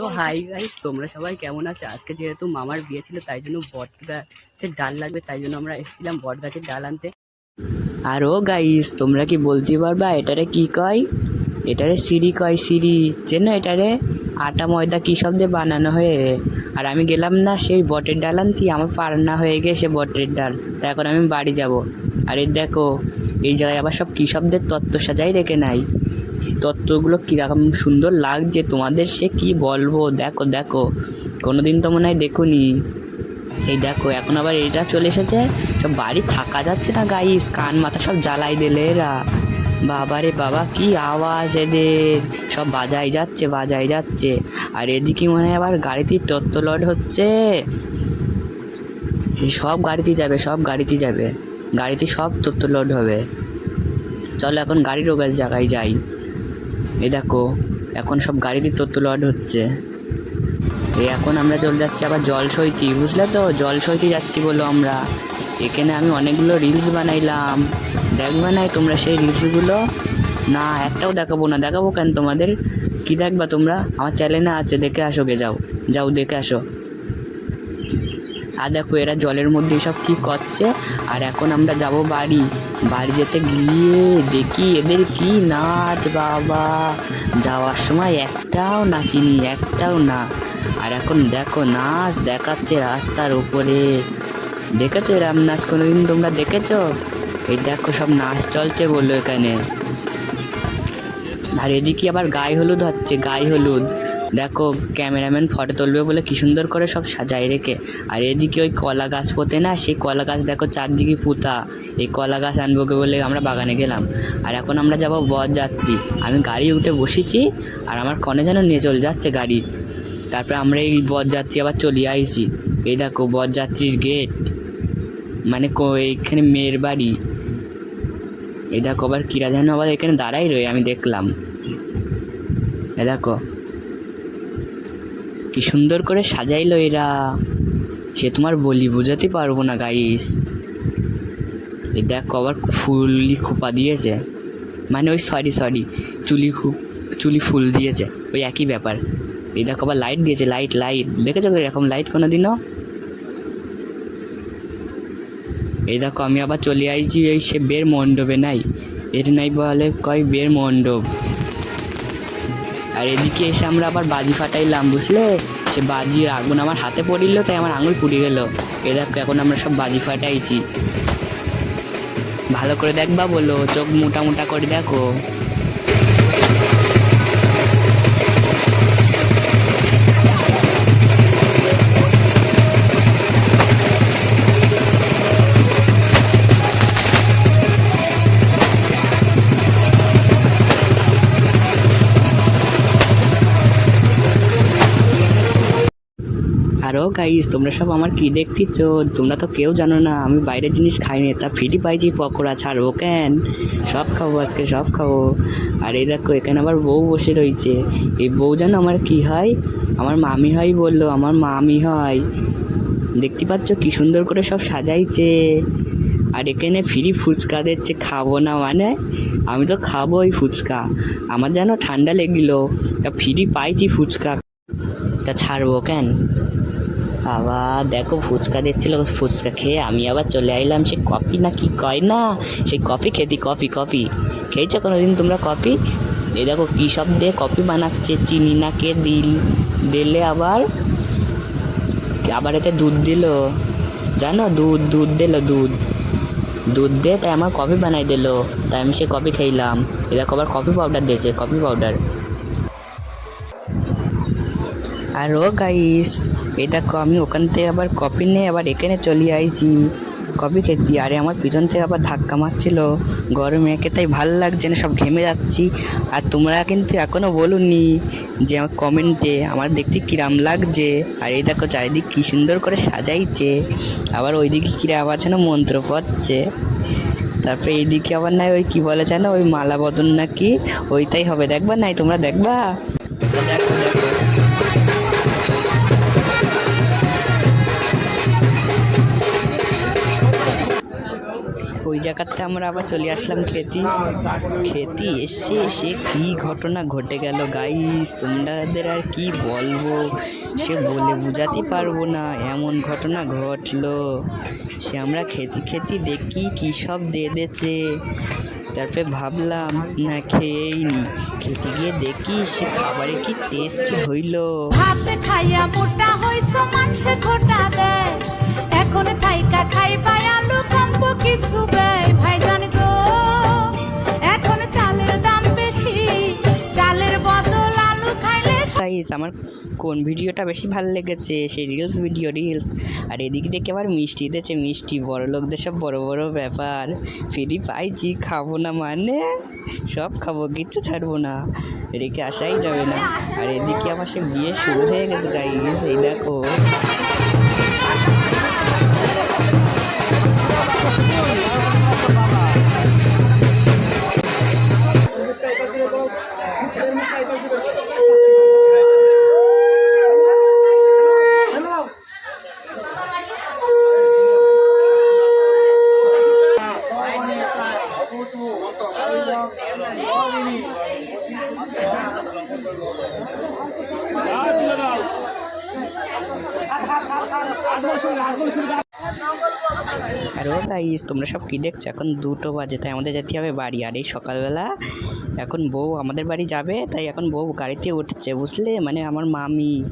তো hi guys তোমরা সবাই কেমন আছো? আজকে যেহেতু মামার বিয়ে ছিল, তাই জন্য বট গাছের ডাল লাগবে, তাই জন্য আমরা এসেছিলাম বট গাছের ডাল আনতে। আর ও গাইস তোমরা কি বলতে পারবা, এটারে কি কয়? এটারে সিঁড়ি কয়, সিঁড়ি? চেন এটারে? আটা, ময়দা কী সব দিয়ে বানানো হয়ে? আর আমি গেলাম না, সেই বটের ডাল আনতে, আমার পারান্না হয়ে গেছে বটের ডাল। তা এখন আমি বাড়ি যাব। আর দেখো এই জায়গায় আবার সব কৃষকদের তত্ত্ব সাজাই রেখে নাই তত্ত্বগুলো কীরকম সুন্দর লাগছে তোমাদের সে কি বলব? দেখো দেখো। কোনো দিন তো মনে হয় দেখুনি। এই দেখো, এখন আবার এটা চলে এসেছে। সব বাড়ি থাকা যাচ্ছে না গাইস কান মাথা সব জ্বালাই দিলে এরা। বাবা রে বাবা, কি আওয়াজ এদের। সব বাজাই যাচ্ছে বাজাই যাচ্ছে। আর এদিকে মনে হয় আবার গাড়িতে তত্ত্ব লোড হচ্ছে। সব গাড়িতে যাবে, সব গাড়িতে যাবে। গাড়িতে সব তথ্য লোড হবে। চলো এখন গাড়ির ওগার জায়গায় যাই। এ দেখো, এখন সব গাড়িতে তথ্য লোড হচ্ছে। এ এখন আমরা চলে যাচ্ছি আবার জল সইতি বুঝলে তো? জল সইতে যাচ্ছি বলো আমরা। এখানে আমি অনেকগুলো রিলস বানাইলাম। দেখবে নাই তোমরা সেই রিলসগুলো না, একটাও দেখাবো না। দেখাবো কেন তোমাদের? কি দেখবা তোমরা? আমার চ্যানেলে আছে, দেখে আসো গে, যাও। যাও, দেখে আসো। আর দেখো এরা জলের মধ্যে সব কি করছে? আর এখন আমরা যাব বাড়ি। বাড়ি যেতে গিয়ে দেখি এদের কি নাচ বাবা। যাওয়ার সময় একটাও নাচিনি একটাও না। আর এখন দেখো নাচ দেখাচ্ছে রাস্তার উপরে। দেখেছ এরম নাচ কোনোদিন তোমরা দেখেছ? এই দেখো সব নাচ চলছে বলল এখানে। আর এদিকে আবার গায়ে হলুদ হচ্ছে, গায়ে হলুদ। দেখো ক্যামেরাম্যান ফটো তুলবে বলে কি সুন্দর করে সব সাজায় রেখে। আর এদিকে ওই কলা গাছ পোতে না, সেই কলা গাছ দেখো চারদিকে পুঁতা। এই কলা গাছ আনব বলে আমরা বাগানে গেলাম। আর এখন আমরা যাব বরযাত্রী। আমি গাড়ি উঠে বসেছি, আর আমার কনে যেন নিয়ে চলে যাচ্ছে গাড়ি। তারপরে আমরা এই বরযাত্রী আবার চলে আইছি। এই দেখো বরযাত্রীর গেট মানে এইখানে মেয়ের বাড়ি। এই দেখো আবার কিরা যেন আবার এখানে দাঁড়াই রয়ে, আমি দেখলাম। এ দেখো কি সুন্দর করে সাজাইলো এরা। সে তোমার বলি বোঝাতে পারব না গাইস এই দেখো আবার ফুলি খোপা দিয়েছে। মানে ওই সরি সরি চুলি খুব, চুলি ফুল দিয়েছে। ওই একই ব্যাপার। এই দেখো আবার লাইট দিয়েছে লাইট লাইট দেখেছ এরকম লাইট কোনো দিনও এই দেখো আমি আবার চলে আইছি, এই সে বের মণ্ডপে নাই। এর নাই বলে কয় বের মণ্ডপ? আর এদিকে এসে আমরা আবার বাজি ফাটাইলাম, বুঝলে? সে বাজির আগুন আমার হাতে পড়িল, তাই আমার আঙুল পুড়ে গেল। এ দেখো, এখন আমরা সব বাজি ফাটাইছি। ভালো করে দেখবা বলো, চোখ মোটা মোটা করে দেখো। আরও গাইস তোমরা সব আমার কি দেখতেছ? তোমরা তো কেউ জানো না, আমি বাইরের জিনিস খাইনি, তা ফিরি পাইছি, পকোড়া ছাড়বো কেন? সব খাব আজকে, সব খাব। আর এই দেখো, এখানে আবার বউ বসে রয়েছে। এই বউ যেন আমার কি হয়? আমার মামি হয় বলল, আমার মামি হয়। দেখতে পাচ্ছ কি সুন্দর করে সব সাজাইছে। আর এখানে ফ্রি ফুচকা দিচ্ছে, খাব না মানে? আমি তো খাব ওই ফুচকা। আমার যেন ঠান্ডা লেগেলো, তা ফ্রি পাইছি ফুচকা। তা ছাড়বো কেন? বাবা, দেখো ফুচকা দিচ্ছিল, ফুচকা খেয়ে আমি আবার চলে আইলাম। সে কফি না কি কয় না? সেই কফি খেতি কফি কফি। খেয়েছো কোনোদিন তোমরা কফি? এই দেখো কী সব দিয়ে কফি বানাচ্ছে, চিনি না কে দিল, দিলে আবার? আবার এতে দুধ দিল। জানো দুধ দুধ দিল দুধ। দুধ দিয়ে তাই আমার কফি বানাই দিল। তাই আমি সে কফি খেলাম এ দেখো আবার কফি পাউডার দিয়েছে, কফি পাউডার আর ও গাইস এই দেখো, আমি ওখান থেকে আবার কফি নিয়ে আবার এখানে চলে আইছি। কফি খেতে। আরে, আমার পিছন থেকে আবার ধাক্কা মারছিল। গরমে একে তাই ভালো লাগছে না, সব ঘেমে যাচ্ছি। আর তোমরা কিন্তু এখনও বলুনি যে আমার কমেন্টে আমার দেখতে কিরাম লাগছে। আর এই দেখো, চারিদিক কী সুন্দর করে সাজাইছে। আবার ওইদিকে কিরা আবার যেন মন্ত্র পড়ছে। তারপরে এইদিকে আবার নাই ওই কি বলে যেন, ওই মালা বদন নাকি? ওইটাই হবে। দেখবা নাই? তোমরা দেখবা? দেখো দেখো ওই জায়গাতে আমরা আবার চলে আসলাম খেতি। খেতি এসে সে কি ঘটনা ঘটে গেল গাইস তোমাদের আর কি বলব? সে বলে বোঝাতে পারব না, এমন ঘটনা ঘটলো। সে আমরা খেতি খেতি দেখি কী সব দিয়ে দিয়েছে। তারপরে ভাবলাম, না খেয়েই নি খেতে গিয়ে দেখি সে খাবারে কি টেস্টি হইল। ভাত খাইয়া মোটা হইছ মাংসে খোটা দেয়। আমার কোন ভিডিওটা বেশি ভালো লেগেছে, সেই রিলস ভিডিও রিলস আর এদিক দেখে আবার মিষ্টি দিয়েছে? মিষ্টি বড় লোকদের সব বড় বড় ব্যাপার। ফ্রি পাইছি, খাব না মানে? সব খাব, কিচ্ছু ছাড়বো না। রেখে আসাই যাবে না। আর এদিকে আমার সে বিয়ে শুরু হয়ে গেছে গাইস এই দেখো। আর ও গাইস তোমরা সব কি দেখছ? এখন দুটো বাজে, তাই আমাদের যেতে হবে বাড়ি। আর এই সকালবেলা এখন বউ আমাদের বাড়ি যাবে, তাই এখন বউ গাড়িতে উঠছে, বুঝলে? মানে আমার মামি। এই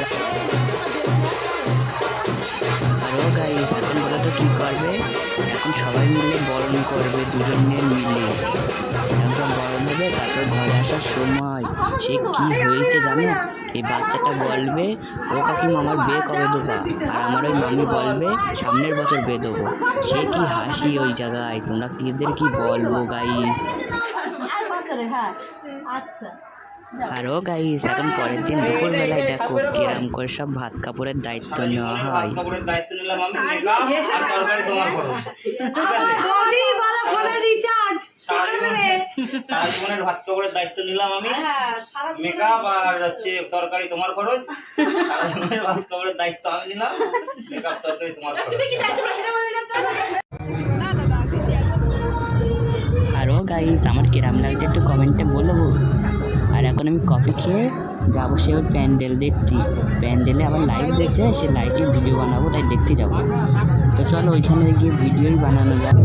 গা- আর ও গাইস এখন কী করবে? এখন সবাই মিলে বরণ করবে, দুজনে মিলে সব বরণ হবে তারপর ঘরে আসার সময় সে কি হয়েছে জানো? এই বাচ্চাটা বলবে, ও কাকিমা, আমার বিয়ে কবে দেবো? আর আমার ওই মামি বলবে, সামনের বছর বিয়ে দেবো। সে কি হাসি ওই জায়গায়? তোমরা কিদের কি বলব গাইস হ্যাঁ। আচ্ছা। আর ও গাইস এখন পরের দিন দুপুরবেলায় দেখো কিরাম করে সব ভাত কাপড়ের দায়িত্ব নেওয়া হয়। ভাত কাপড়ের দায়িত্ব নিলাম আমি মেকআপ আর হচ্ছে তরকারি তোমার খরচ ভাত কাপড়ের দায়িত্ব আমি নিলাম। মেকআপ তরকারি তোমার খরচ আর ও গাইস আমার কিরাম লাগছে একটু কমেন্টে বলব। এখন আমি কফি খেয়ে যাব সে ওই প্যান্ডেল দেখতে। প্যান্ডেলে আবার লাইট দেখছে, সে লাইটে ভিডিও বানাবো, তাই দেখতে যাব। তো চলো ওইখানে গিয়ে ভিডিওই বানানো যায়